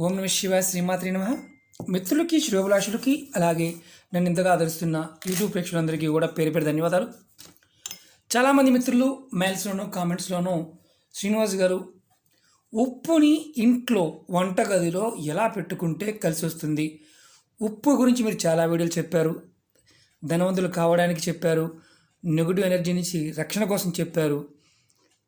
ఓం నమ శివ శ్రీమాత్రి నమ. మిత్రులకి శ్రోభిలాషులకి అలాగే నన్ను ఇంతగా ఆదరిస్తున్న యూట్యూబ్ ప్రేక్షకులందరికీ కూడా పేరు పేరు ధన్యవాదాలు. చాలామంది మిత్రులు మెయిల్స్లోనూ కామెంట్స్లోనూ శ్రీనివాస్ గారు ఉప్పుని ఇంట్లో వంటగదిలో ఎలా పెట్టుకుంటే కలిసి వస్తుంది? ఉప్పు గురించి మీరు చాలా వీడియోలు చెప్పారు. ధనవంతులు కావడానికి చెప్పారు. నెగిటివ్ ఎనర్జీ నుంచి రక్షణ కోసం చెప్పారు.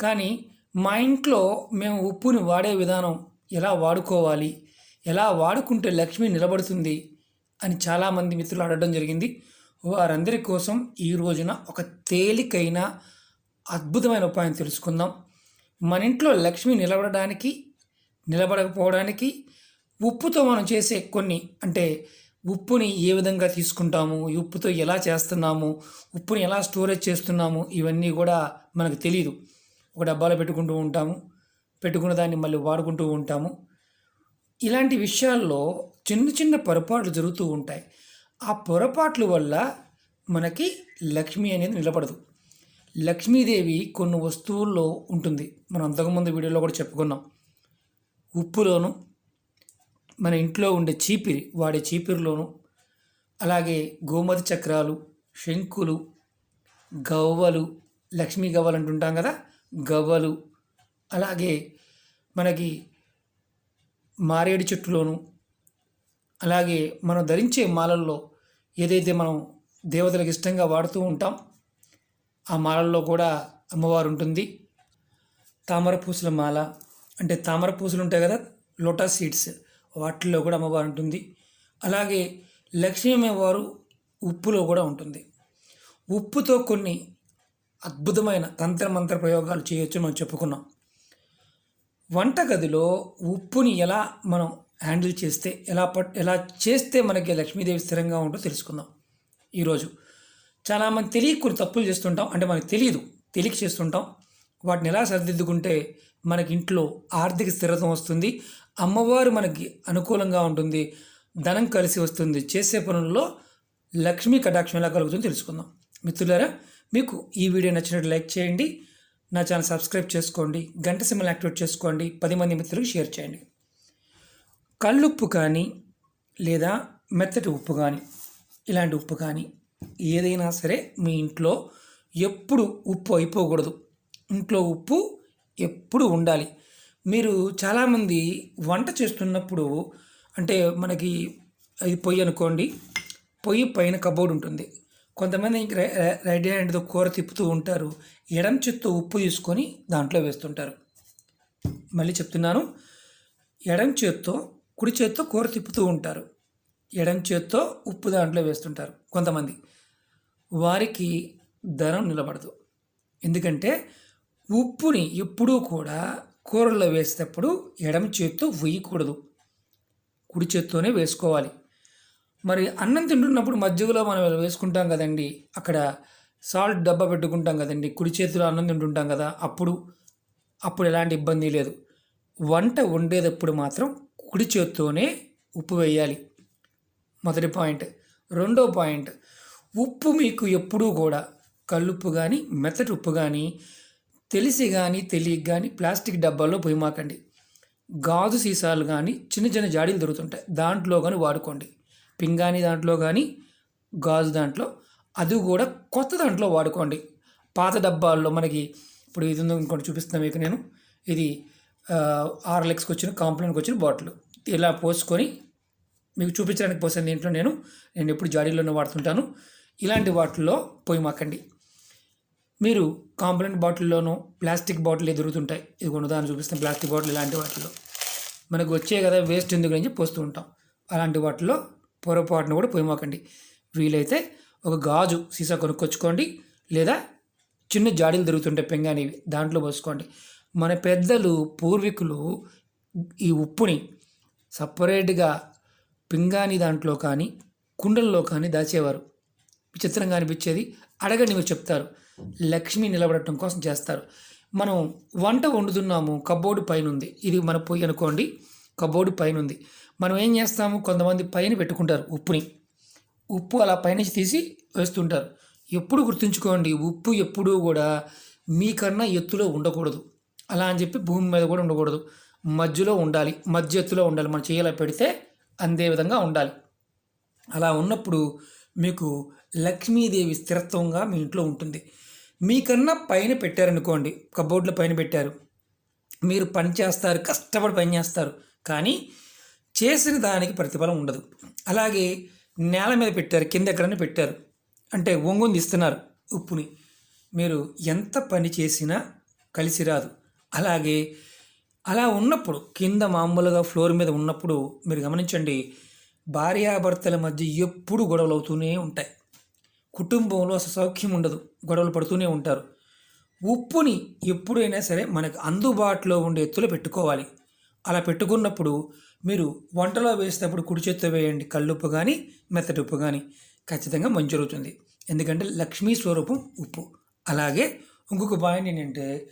కానీ మా ఇంట్లో మేము ఉప్పుని వాడే విధానం ఎలా వాడుకోవాలి? ఎలా వాడుకుంటే లక్ష్మి నిలబడుతుంది? అని చాలామంది మిత్రులు అడగడం జరిగింది. వారందరి కోసం ఈ రోజున ఒక తేలికైన అద్భుతమైన ఉపాయం తెలుసుకుందాం. మన ఇంట్లో లక్ష్మి నిలబడడానికి నిలబడకపోవడానికి ఉప్పుతో మనం చేసే కొన్ని అంటే ఉప్పుని ఏ విధంగా తీసుకుంటాము? ఈ ఉప్పుతో ఎలా చేస్తున్నాము? ఉప్పుని ఎలా స్టోరేజ్ చేస్తున్నాము? ఇవన్నీ కూడా మనకు తెలియదు ఒక డబ్బాలో పెట్టుకుంటూ ఉంటాము. పెట్టుకున్న దాన్ని మళ్ళీ వాడుకుంటూ ఉంటాము. ఇలాంటి విషయాల్లో చిన్న చిన్న పొరపాట్లు జరుగుతూ ఉంటాయి. ఆ పొరపాట్ల వల్ల మనకి లక్ష్మి అనేది నిలబడదు. లక్ష్మీదేవి కొన్ని వస్తువుల్లో ఉంటుంది. మనం అంతకుముందు వీడియోలో కూడా చెప్పుకున్నాం. ఉప్పులోను మన ఇంట్లో ఉండే చీపిరి వాడే చీపిరిలోను అలాగే గోమతి చక్రాలు శంకులు గవ్వలు లక్ష్మీ గవ్వలు అంటుంటాం కదా గవ్వలు అలాగే మనకి మారేడు చెట్టులోను అలాగే మనం ధరించే మాలల్లో ఏదైతే మనం దేవతలకు ఇష్టంగా వాడుతూ ఉంటాం ఆ మాలల్లో కూడా అమ్మవారు ఉంటుంది. తామర పూసల మాల అంటే తామర పూసలు ఉంటాయి కదా లోటస్ సీడ్స్ వాటిల్లో కూడా అమ్మవారు ఉంటుంది. అలాగే లక్ష్మీ అమ్మవారు ఉప్పులో కూడా ఉంటుంది. ఉప్పుతో కొన్ని అద్భుతమైన తంత్రమంత్ర ప్రయోగాలు చేయొచ్చు మనం చెప్పుకున్నాం. వంటగదిలో ఉప్పుని ఎలా మనం హ్యాండిల్ చేస్తే ఎలా పట్ ఎలా చేస్తే మనకి లక్ష్మీదేవి స్థిరంగా ఉంటుందో తెలుసుకుందాం. ఈరోజు చాలామంది తెలియక కొన్ని తప్పులు చేస్తుంటాం. అంటే మనకు తెలియదు. తెలియక చేస్తుంటాం. వాటిని ఎలా సరిదిద్దుకుంటే మనకి ఇంట్లో ఆర్థిక స్థిరత వస్తుంది అమ్మవారు మనకి అనుకూలంగా ఉంటుంది ధనం కలిసి వస్తుంది చేసే పనుల్లో లక్ష్మీ కటాక్షం ఎలా కలుగుతుందో తెలుసుకుందాం. మిత్రులారా మీకు ఈ వీడియో నచ్చినట్టు లైక్ చేయండి. నా ఛానల్ సబ్స్క్రైబ్ చేసుకోండి గంట సింబల్ యాక్టివేట్ చేసుకోండి పది మంది మిత్రులకు షేర్ చేయండి. కళ్ళుప్పు కానీ లేదా మెత్తటి ఉప్పు కానీ ఇలాంటి ఉప్పు కానీ ఏదైనా సరే మీ ఇంట్లో ఎప్పుడు ఉప్పు అయిపోకూడదు. ఇంట్లో ఉప్పు ఎప్పుడు ఉండాలి. మీరు చాలామంది వంట చేస్తున్నప్పుడు అంటే మనకి అది పొయ్యి అనుకోండి పొయ్యి పైన కబోర్డ్ ఉంటుంది. కొంతమంది రైట్ హ్యాండ్తో కూర తిప్పుతూ ఉంటారు. ఎడం చేత్తో ఉప్పు తీసుకొని దాంట్లో వేస్తుంటారు. మళ్ళీ చెప్తున్నాను. ఎడం చేత్తో కుడి చేత్తో కూర తిప్పుతూ ఉంటారు. ఎడం చేత్తో ఉప్పు దాంట్లో వేస్తుంటారు కొంతమంది. వారికి ధనం నిలబడదు. ఎందుకంటే ఉప్పుని ఎప్పుడూ కూడా కూరల్లో వేసేటప్పుడు ఎడమ చేత్తో వేయకూడదు. కుడి చేత్తోనే వేసుకోవాలి. మరి అన్నం తింటున్నప్పుడు మధ్యలో మనం వేసుకుంటాం కదండి అక్కడ సాల్ట్ డబ్బా పెట్టుకుంటాం కదండి కుడి చేతిలో అన్నం తింటుంటాం కదా అప్పుడు అప్పుడు ఎలాంటి ఇబ్బంది లేదు. వంట వండేటప్పుడు మాత్రం కుడి చేత్తోనే ఉప్పు వేయాలి. మొదటి పాయింట్. రెండో పాయింట్. ఉప్పు మీకు ఎప్పుడూ కూడా కల్లుప్పు కానీ మెత్తటి ఉప్పు కానీ తెలిసి కానీ తెలియక కానీ ప్లాస్టిక్ డబ్బాల్లో పొయ్యమాకండి గాజు సీసాలు కానీ చిన్న చిన్న జాడీలు దొరుకుతుంటాయి. దాంట్లో కానీ వాడుకోండి. పింగాణి దాంట్లో కానీ గాజు దాంట్లో అది కూడా కొత్త దాంట్లో వాడుకోండి. పాత డబ్బాల్లో మనకి ఇప్పుడు ఇది ఉందో ఇంకోటి చూపిస్తున్నా మీకు నేను. ఇది ఆర్ఎల్ఎక్స్కి వచ్చిన కాంప్లైంట్కి వచ్చిన బాటిల్. ఇలా పోసుకొని మీకు చూపించడానికి పోసాను దీంట్లో నేను. నేను ఎప్పుడు జాడీలోనే వాడుతుంటాను. ఇలాంటి వాటిల్లో పోయి మాకండి. మీరు కాంప్లైంట్ బాటిల్లోనూ ప్లాస్టిక్ బాటిల్ దొరుకుతుంటాయి ఇది కొన్ని దాన్ని చూపిస్తాను ప్లాస్టిక్ బాటిల్ ఇలాంటి వాటిల్లో. మనకు వచ్చే కదా వేస్ట్ ఎందుకు అని చెప్పి పోస్తూ ఉంటాం. అలాంటి వాటిలో పొరపాటును కూడా పోయమాకండి వీలైతే ఒక గాజు సీసా కొనుక్కొచ్చుకోండి లేదా చిన్న జాడీలు దొరుకుతుంటాయి పెంగానివి దాంట్లో పోసుకోండి. మన పెద్దలు పూర్వీకులు ఈ ఉప్పుని సపరేట్గా పింగాణి దాంట్లో కానీ కుండల్లో కానీ దాచేవారు. విచిత్రంగా అనిపించేది. అడగండి మీరు చెప్తారు. లక్ష్మి నిలబడటం కోసం చేస్తారు. మనం వంట వండుతున్నాము కబోర్డు పైన ఉంది ఇది మన పొయ్యి అనుకోండి కబోర్డు పైన ఉంది మనం ఏం చేస్తాము? కొంతమంది పైన పెట్టుకుంటారు ఉప్పుని. ఉప్పు అలా పైనుంచి తీసి వేస్తుంటారు. ఎప్పుడు గుర్తుంచుకోండి ఉప్పు ఎప్పుడూ కూడా మీకన్నా ఎత్తులో ఉండకూడదు. అలా అని చెప్పి భూమి మీద కూడా ఉండకూడదు. మధ్యలో ఉండాలి. మధ్య ఎత్తులో ఉండాలి. మనం చేయాల పెడితే అందే విధంగా ఉండాలి. అలా ఉన్నప్పుడు మీకు లక్ష్మీదేవి స్థిరత్వంగా మీ ఇంట్లో ఉంటుంది. మీకన్నా పైన పెట్టారనుకోండి కబోర్డ్లో పైన పెట్టారు. మీరు పని చేస్తారు కష్టపడి పని చేస్తారు. కానీ చేసిన దానికి ప్రతిఫలం ఉండదు. అలాగే నేల మీద పెట్టారు కింద ఎక్కడైనా పెట్టారు అంటే ఒంగుని ఇస్తున్నారు ఉప్పుని మీరు ఎంత పని చేసినా కలిసి రాదు. అలాగే అలా ఉన్నప్పుడు కింద మామూలుగా ఫ్లోర్ మీద ఉన్నప్పుడు మీరు గమనించండి భార్యాభర్తల మధ్య ఎప్పుడు గొడవలు అవుతూనే ఉంటాయి. కుటుంబంలో అసలు సౌఖ్యం ఉండదు గొడవలు పడుతూనే ఉంటారు. ఉప్పుని ఎప్పుడైనా సరే మనకు అందుబాటులో ఉండే ఎత్తులో పెట్టుకోవాలి. అలా పెట్టుకున్నప్పుడు మీరు వంటలో వేసేటప్పుడు కుడి చేత్తో వేయండి కళ్ళుప్పు కానీ మెత్తటి ఉప్పు కానీ ఖచ్చితంగా మంచి జరుగుతుంది. ఎందుకంటే లక్ష్మీ స్వరూపం ఉప్పు. అలాగే ఇంకొక పాయింట్ ఏంటంటే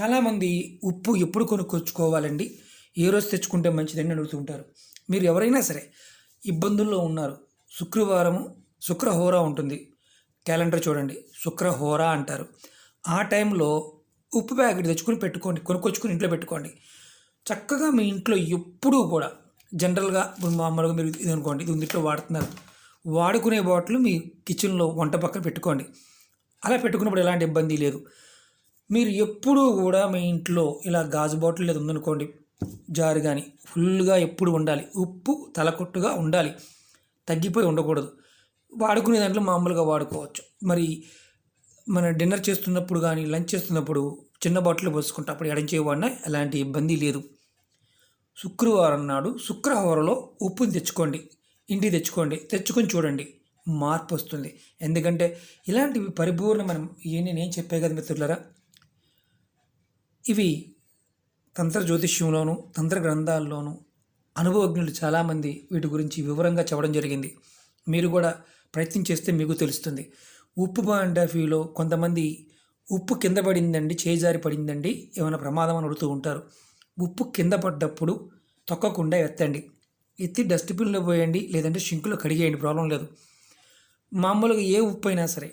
చాలామంది ఉప్పు ఎప్పుడు కొనుక్కొచ్చుకోవాలండి? ఏ రోజు తెచ్చుకుంటే మంచిదని అడుగుతుంటారు మీరు ఎవరైనా సరే ఇబ్బందుల్లో ఉన్నారు. శుక్రవారము శుక్రహోర ఉంటుంది. క్యాలెండర్ చూడండి. శుక్రహోర అంటారు. ఆ టైంలో ఉప్పు ప్యాకెట్ తెచ్చుకొని పెట్టుకోండి. కొనుక్కొచ్చుకుని ఇంట్లో పెట్టుకోండి. చక్కగా మీ ఇంట్లో ఎప్పుడూ కూడా జనరల్గా ఇప్పుడు మామూలుగా మీరు ఇది అనుకోండి ఇది ఇంట్లో వాడుతున్నారు. వాడుకునే బాటిల్ మీ కిచెన్లో వంట పక్కన పెట్టుకోండి. అలా పెట్టుకున్నప్పుడు ఎలాంటి ఇబ్బంది లేదు. మీరు ఎప్పుడూ కూడా మీ ఇంట్లో ఇలా గాజు బాటిల్ లేదు ఉందనుకోండి జారు కానీ ఫుల్గా ఎప్పుడు ఉండాలి. ఉప్పు తలకొట్టుగా ఉండాలి. తగ్గిపోయి ఉండకూడదు. వాడుకునే దాంట్లో మామూలుగా వాడుకోవచ్చు. మరి మన డిన్నర్ చేస్తున్నప్పుడు కానీ లంచ్ చేస్తున్నప్పుడు చిన్న బాటిల్ పోసుకుంటే అప్పుడు ఎడంచేవాడినా ఎలాంటి ఇబ్బంది లేదు. శుక్రవారం నాడు శుక్రవారంలో ఉప్పుని తెచ్చుకోండి ఇంటికి తెచ్చుకోండి తెచ్చుకొని చూడండి. మార్పు వస్తుంది. ఎందుకంటే ఇలాంటివి పరిపూర్ణ మనం ఏ నేనేం చెప్పే కదా మిత్రులరా. ఇవి తంత్ర జ్యోతిష్యంలోను తంత్ర గ్రంథాల్లోనూ అనుభవజ్ఞులు చాలామంది వీటి గురించి వివరంగా చెప్పడం జరిగింది. మీరు కూడా ప్రయత్నం చేస్తే మీకు తెలుస్తుంది. ఉప్పు బాండాఫీలో కొంతమంది ఉప్పు కింద పడిందండి చేజారి పడిందండి ఏమైనా ప్రమాదం అని అడుగుతూ ఉంటారు. ఉప్పు కింద పడ్డప్పుడు తొక్కకుండా ఎత్తండి. ఎత్తి డస్ట్బిన్లో పోయండి లేదంటే షింకులో కడిగేయండి ప్రాబ్లం లేదు. మామూలుగా ఏ ఉప్పు అయినా సరే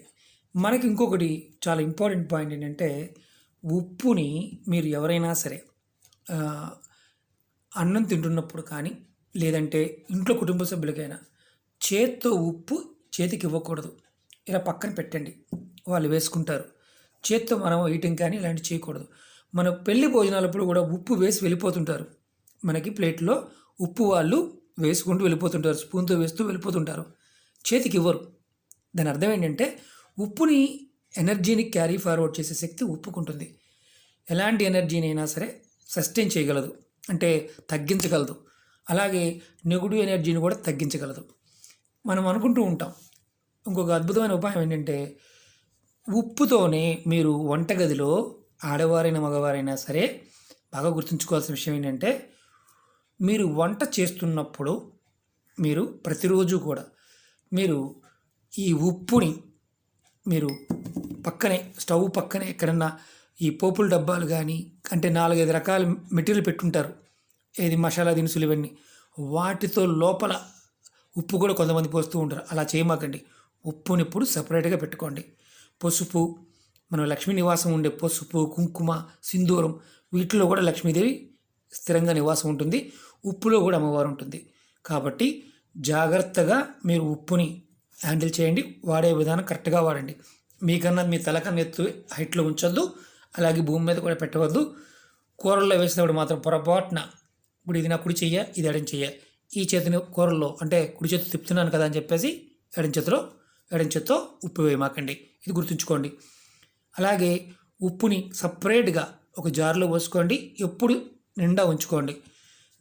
మనకి ఇంకొకటి చాలా ఇంపార్టెంట్ పాయింట్ ఏంటంటే ఉప్పుని మీరు ఎవరైనా సరే అన్నం తింటున్నప్పుడు కానీ లేదంటే ఇంట్లో కుటుంబ సభ్యులకైనా చేత్తో ఉప్పు చేతికి ఇవ్వకూడదు. ఇలా పక్కన పెట్టండి. వాళ్ళు వేసుకుంటారు. చేత్తో మనం వేయటం కానీ ఇలాంటివి చేయకూడదు. మన పెళ్ళి భోజనాలప్పుడు కూడా ఉప్పు వేసి వెళ్ళిపోతుంటారు. మనకి ప్లేట్లో ఉప్పు వాళ్ళు వేసుకుంటూ వెళ్ళిపోతుంటారు. స్పూన్తో వేస్తూ వెళ్ళిపోతుంటారు. చేతికి ఇవ్వరు. దాని అర్థం ఏంటంటే ఉప్పుని ఎనర్జీని క్యారీ ఫార్వర్డ్ చేసే శక్తి ఉప్పుకుంటుంది. ఎలాంటి ఎనర్జీనైనా సరే సస్టైన్ చేయగలదు. అంటే తగ్గించగలదు. అలాగే నెగుడు ఎనర్జీని కూడా తగ్గించగలదు. మనం అనుకుంటూ ఉంటాం. ఇంకొక అద్భుతమైన ఉపాయం ఏంటంటే ఉప్పుతోనే మీరు వంటగదిలో ఆడవారైన మగవారైనా సరే బాగా గుర్తుంచుకోవాల్సిన విషయం ఏంటంటే మీరు వంట చేస్తున్నప్పుడు మీరు ప్రతిరోజు కూడా మీరు ఈ ఉప్పుని మీరు పక్కనే స్టవ్ పక్కనే ఎక్కడన్నా ఈ పోపుల డబ్బాలు కానీ అంటే నాలుగైదు రకాల మెటీరియల్ పెట్టుంటారు. ఏది మసాలా దినుసులు ఇవన్నీ. వాటితో లోపల ఉప్పు కూడా కొంతమంది పోస్తూ ఉంటారు. అలా చేయమాకండి. ఉప్పుని ఇప్పుడు సపరేట్గా పెట్టుకోండి. పసుపు మన లక్ష్మీ నివాసం ఉండే పసుపు కుంకుమ సింధూరం వీటిలో కూడా లక్ష్మీదేవి స్థిరంగా నివాసం ఉంటుంది. ఉప్పులో కూడా అమ్మవారు ఉంటుంది. కాబట్టి జాగ్రత్తగా మీరు ఉప్పుని హ్యాండిల్ చేయండి. వాడే విధానం కరెక్ట్గా వాడండి. మీకన్నా మీ తలకన్నా ఎత్తు హైట్లో ఉంచొద్దు. అలాగే భూమి మీద కూడా పెట్టవద్దు. కూరల్లో వేసినప్పుడు మాత్రం పొరపాటున ఇప్పుడు ఇది నా కుడి చెయ్య ఇది ఎడం చెయ్య. ఈ చేతిని కూరల్లో అంటే కుడి చేతి తిప్పుతున్నాను కదా అని చెప్పేసి ఎడం చేతిలో ఎడం చేత్తో ఉప్పు వేయమాకండి. ఇది గుర్తుంచుకోండి. అలాగే ఉప్పుని సపరేట్గా ఒక జార్లో పోసుకోండి. ఎప్పుడు నిండా ఉంచుకోండి.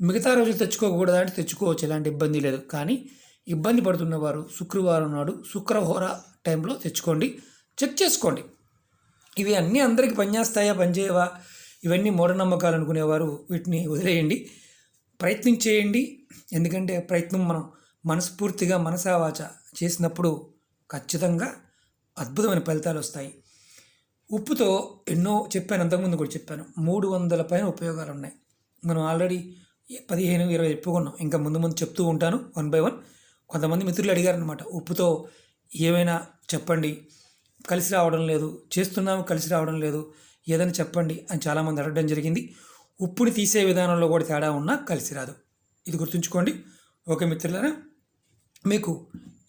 మిగతా రోజులు తెచ్చుకోకూడదు అంటే తెచ్చుకోవచ్చు. ఎలాంటి ఇబ్బంది లేదు. కానీ ఇబ్బంది పడుతున్న వారు శుక్రవారం నాడు శుక్రహోర టైంలో తెచ్చుకోండి. చెక్ చేసుకోండి. ఇవి అన్నీ అందరికీ పనిచేస్తాయా? పనిచేయవా? ఇవన్నీ మూఢనమ్మకాలు అనుకునేవారు. వీటిని వదిలేయండి. ప్రయత్నం చేయండి ఎందుకంటే ప్రయత్నం మనం మనస్ఫూర్తిగా మనసావాచ చేసినప్పుడు ఖచ్చితంగా అద్భుతమైన ఫలితాలు వస్తాయి. ఉప్పుతో ఎన్నో చెప్పాను అంతకుముందు కూడా చెప్పాను. మూడు వందల పైన ఉపయోగాలు ఉన్నాయి. మనం ఆల్రెడీ పదిహేను ఇరవై చెప్పుకున్నాం. ఇంకా ముందు ముందు చెప్తూ ఉంటాను వన్ బై వన్. కొంతమంది మిత్రులు అడిగారనమాట ఉప్పుతో ఏమైనా చెప్పండి? కలిసి రావడం లేదు. చేస్తున్నాము కలిసి రావడం లేదు. ఏదైనా చెప్పండి అని చాలామంది అడగడం జరిగింది. ఉప్పుని తీసే విధానంలో కూడా తేడా ఉన్నా కలిసి రాదు. ఇది గుర్తుంచుకోండి. ఓకే మిత్రులారా మీకు